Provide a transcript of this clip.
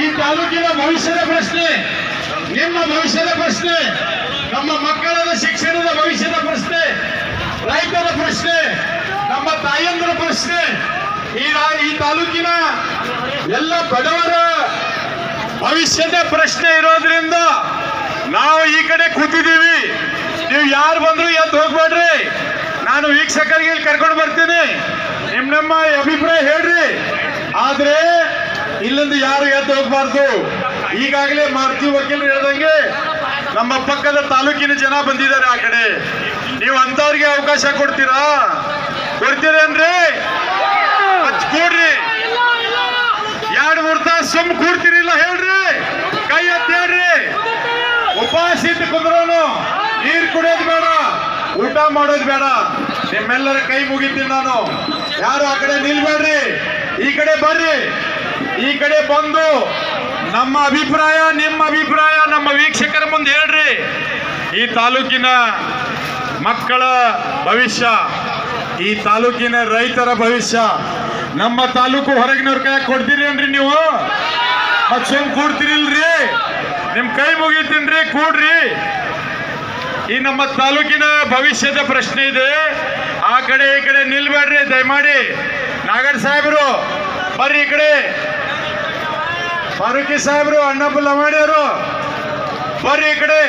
ಈ ತಾಲೂಕಿನ ಭವಿಷ್ಯದ ಪ್ರಶ್ನೆ, ನಿಮ್ಮ ಭವಿಷ್ಯದ ಪ್ರಶ್ನೆ, ನಮ್ಮ ಮಕ್ಕಳ ಶಿಕ್ಷಣದ ಭವಿಷ್ಯದ ಪ್ರಶ್ನೆ, ರೈತರ ಪ್ರಶ್ನೆ, ನಮ್ಮ ತಾಯಂದ್ರ ಪ್ರಶ್ನೆ. ಈ ಈ ತಾಲೂಕಿನ ಎಲ್ಲ ಬಡವರ ಭವಿಷ್ಯದ ಪ್ರಶ್ನೆ ಇರೋದ್ರಿಂದ ನಾವು ಈ ಕಡೆ ಕೂತಿದ್ದೀವಿ. ನೀವು ಯಾರು ಬಂದ್ರು ಎದ್ದು ಹೋಗ್ಬೇಡ್ರಿ. ನಾನು ವೀಕ್ಷಕರಿಗೆ ಇಲ್ಲಿ ಕರ್ಕೊಂಡು ಬರ್ತೀನಿ. ನಿಮ್ಮ ನಮ್ಮ ಅಭಿಪ್ರಾಯ ಹೇಳ್ರಿ. ಆದ್ರೆ ಇಲ್ಲಿಂದ ಯಾರು ಎದ್ದು ಹೋಗ್ಬಾರ್ದು? ಈಗಾಗಲೇ ಮಾರುತಿ ವಕೀಲರು ಹೇಳ್ದಂಗೆ ನಮ್ಮ ಪಕ್ಕದ ತಾಲೂಕಿನ ಜನ ಬಂದಿದ್ದಾರೆ ಆ ಕಡೆ. ನೀವು ಅಂತವ್ರಿಗೆ ಅವಕಾಶ ಕೊಡ್ತೀರಾ? ಕೊಡ್ತೀರೇನ್ರಿ? ಕೂಡ್ರಿ. ಎರಡು ಮೂರು ತಾಸು ಸುಮ್ ಕೂಡ್ತಿರಿಲ್ಲ ಹೇಳ್ರಿ. ಕೈ ಎತ್ತಿ ಹೇಳ್ರಿ. ಉಪವಾಸ ಇದ್ದು ಕುಂದ್ರೋನು. ನೀರ್ ಕುಡಿಯೋದು ಬೇಡ. ಊಟ ಮಾಡೋದು ಬೇಡ. ನಿಮ್ಮೆಲ್ಲರ ಕೈ ಮುಗಿತೀನಿ ನಾನು. ಯಾರು ಆ ಕಡೆ ನಿಲ್ಬೇಡ್ರಿ. ಈ ಕಡೆ ಬರ್ರಿ. ಕಡೆ ಬಂದು ನಮ್ಮ ಅಭಿಪ್ರಾಯ, ನಿಮ್ಮ ಅಭಿಪ್ರಾಯ, ನಮ್ಮ ವೀಕ್ಷಕರ ಮುಂದೆ ಹೇಳ್ರಿ. ಈ ತಾಲೂಕಿನ ಮಕ್ಕಳ ಭವಿಷ್ಯ, ಈ ತಾಲೂಕಿನ ರೈತರ ಭವಿಷ್ಯ, ನಮ್ಮ ತಾಲೂಕು ಹೊರಗಿನವ್ರ ಕೈ ಕೊಡ್ತೀರಿ ಏನ್ರಿ ನೀವು? ಮತ್ತೆ ಕೂಡ್ತಿರಿಲ್ರಿ ನಿಮ್ ಕೈ ಮುಗಿತೀನ್ರಿ, ಕೂಡ್ರಿ. ಈ ನಮ್ಮ ತಾಲೂಕಿನ ಭವಿಷ್ಯದ ಪ್ರಶ್ನೆ ಇದೆ. ಆ ಕಡೆ ಈ ಕಡೆ ನಿಲ್ಬೇಡ್ರಿ, ದಯಮಾಡಿ. ನಾಗರ್ ಸಾಹೇಬರು, ಬರ್ರಿ ಈ ಕಡೆ. ಫಾರೂಕಿ ಸಾಹೇಬ್ರು ಅಣ್ಣಪ್ಪ ಲಮಾಣಿಯವರು ಬರ್ರಿ ಈ ಕಡೆ.